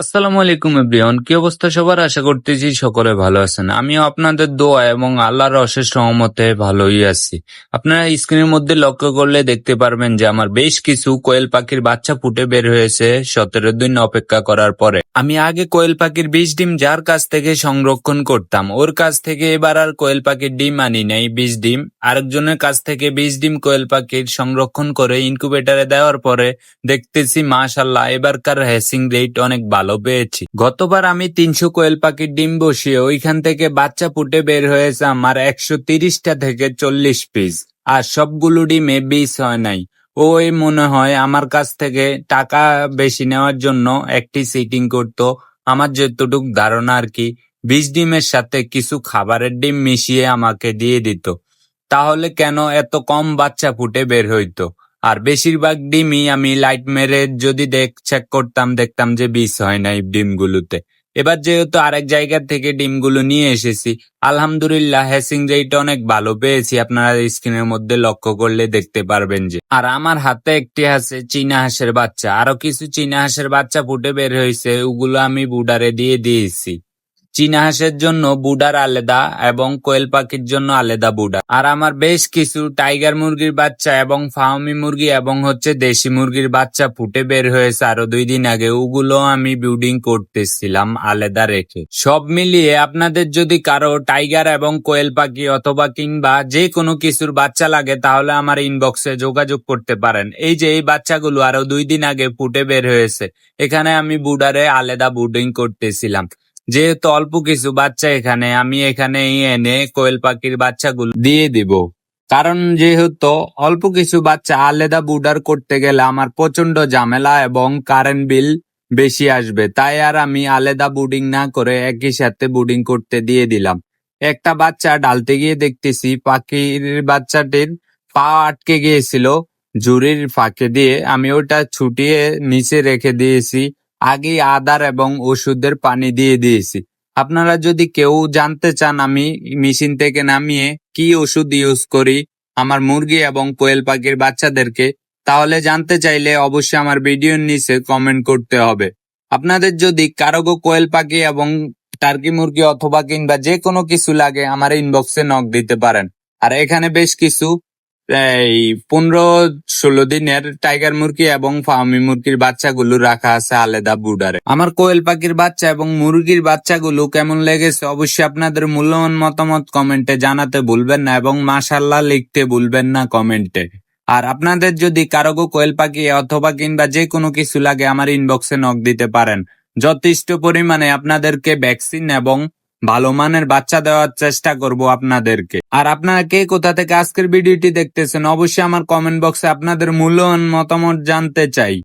আসসালামু আলাইকুম এভরিওয়ান, কি অবস্থা সবার? আশা করতেছি সকলে ভালো আছেন। আমিও আপনাদের দোয়া এবং আল্লাহর অশেষ সহমতে ভালোই আছি। আপনারা স্ক্রিনের মধ্যে লক্ষ্য করলে দেখতে পারবেন যে আমার বেশ কিছু কোয়েল পাখির বাচ্চা ফুটে বের হয়েছে সতেরো দিন অপেক্ষা করার পরে। আমি আগে কোয়েল পাখির বিষ ডিম যার কাছ থেকে সংরক্ষণ করতাম, ওর কাছ থেকে এবার আর কোয়েল পাখির ডিম আনি নাই, বিষ ডিম। আরেকজনের কাছ থেকে বিষ ডিম কোয়েল পাখির সংরক্ষণ করে ইনকুবেটারে দেওয়ার পরে দেখতেছি মাশাল্লাহ এবারকার হ্যাসিং রেট অনেক ভালো পেয়েছি। গতবার আমি তিনশো কোয়েল পাখির ডিম বসিয়ে ওইখান থেকে বাচ্চা ফুটে বের হয়েছে আমার একশো তিরিশটা থেকে চল্লিশ পিস। আর সবগুলো ডিমে বিষ হয় নাই। ওই মনে হয় আমার কাছ থেকে টাকা বেশি নেওয়ার জন্য একটি সিটিং করতো। আমার যতটুক ধারণা আর কি, বিষ ডিমের সাথে কিছু খাবারের ডিম মিশিয়ে আমাকে দিয়ে দিত। তাহলে কেন এত কম বাচ্চা ফুটে বের হইতো? আর বেশিরভাগ ডিমই আমি লাইট মেরে যদি দেখ চেক করতাম, দেখতাম যে বিষ হয় না এই ডিমগুলোতে। এবার যেহেতু আরেক জায়গা থেকে ডিমগুলো নিয়ে এসেছি, আলহামদুলিল্লাহ হ্যাসিং রেট অনেক ভালো পেয়েছি। আপনারা স্ক্রিনের মধ্যে লক্ষ্য করলে দেখতে পারবেন যে। আর আমার হাতে একটি আছে চীনা হাঁসের বাচ্চা। আরও কিছু চীনা হাঁসের বাচ্চা ফুটে বের হয়েছে, ওগুলো আমি বুডারে দিয়ে দিয়েছি। চীনা হাঁসের জন্য বুডার আলাদা এবং কোয়েল পাখির জন্য আলাদা বুডার। আর আমার বেশ কিছু টাইগার মুরগির বাচ্চা এবং ফার্মি মুরগি এবং হচ্ছে দেশি মুরগির বাচ্চা ফুটে বের হয়েছে আরও দুই দিন আগে। ওগুলো আমি ব্রিডিং করতেছিলাম আলাদা রেখে। সব মিলিয়ে আপনাদের যদি কারও টাইগার এবং কোয়েল পাখি অথবা কিংবা যে কোনো কিছুর বাচ্চা লাগে, তাহলে আমার ইনবক্সে যোগাযোগ করতে পারেন। এই যে এই বাচ্চাগুলো আরও দুই দিন আগে ফুটে বের হয়েছে। এখানে আমি বুডারে আলাদা বুডিং করতেছিলাম। যেহেতু অল্প কিছু বাচ্চা এখানে, আমি এখানে এনে কোয়েল পাখির বাচ্চাগুলো দিয়ে দিব। কারণ যেহেতু অল্প কিছু বাচ্চা আলাদা বুডার করতে গেলে আমার প্রচণ্ড ঝামেলা এবং কারেন্ট বিল বেশি আসবে। তাই আর আমি আলাদা বুডিং না করে একই সাথে বুডিং করতে দিয়ে দিলাম। একটা বাচ্চা ডালতে গিয়ে দেখতেছি পাখির বাচ্চাটির পা আটকে গিয়েছিল, ঝুড়ির ফাঁকে দিয়ে। আমি ওটা ছুটিয়ে নিচে রেখে দিয়েছি। আগেই আদার এবং ওষুধের পানি দিয়ে দিয়েছি। আপনারা যদি কেউ জানতে চান আমি মেশিন থেকে নামিয়ে কি ওষুধ ইউজ করি, আমার মুরগি এবং কোয়েল পাখির বাচ্চাদেরকে, তাহলে জানতে চাইলে অবশ্যই আমার ভিডিওর নিচে কমেন্ট করতে হবে। আপনাদের যদি কারোগো কোয়েল পাখি এবং টার্কি মুরগি অথবা কিংবা যে কোনো কিছু লাগে, আমার ইনবক্সে নক দিতে পারেন। আর এখানে বেশ কিছু পনেরো ষোলো দিনের টাইগার মুরগি এবং ফার্মি মুরগির বাচ্চাগুলো রাখা আছে আলাদা বুডারে আমার কোয়েল পাখির বাচ্চা এবং মুরগির বাচ্চাগুলো কেমন লেগেছে অবশ্যই আপনাদের মূল্যবান মতামত কমেন্টে জানাতে ভুলবেন না এবং মাশাল্লাহ লিখতে ভুলবেন না কমেন্টে আর আপনাদের যদি কারোগো কোয়েল পাখি অথবা কিংবা যে কোনো কিছু লাগে আমার ইনবক্সে নক দিতে পারেন। যথেষ্ট পরিমাণে আপনাদেরকে ভ্যাকসিন এবং ভালো মানের বাচ্চা দেওয়ার চেষ্টা করব আপনাদেরকে। আর আপনারা কে কোথা থেকে আজকের ভিডিওটি দেখতেছেন, অবশ্যই আমার কমেন্ট বক্সে আপনাদের মূল্যবান মতামত জানতে চাই।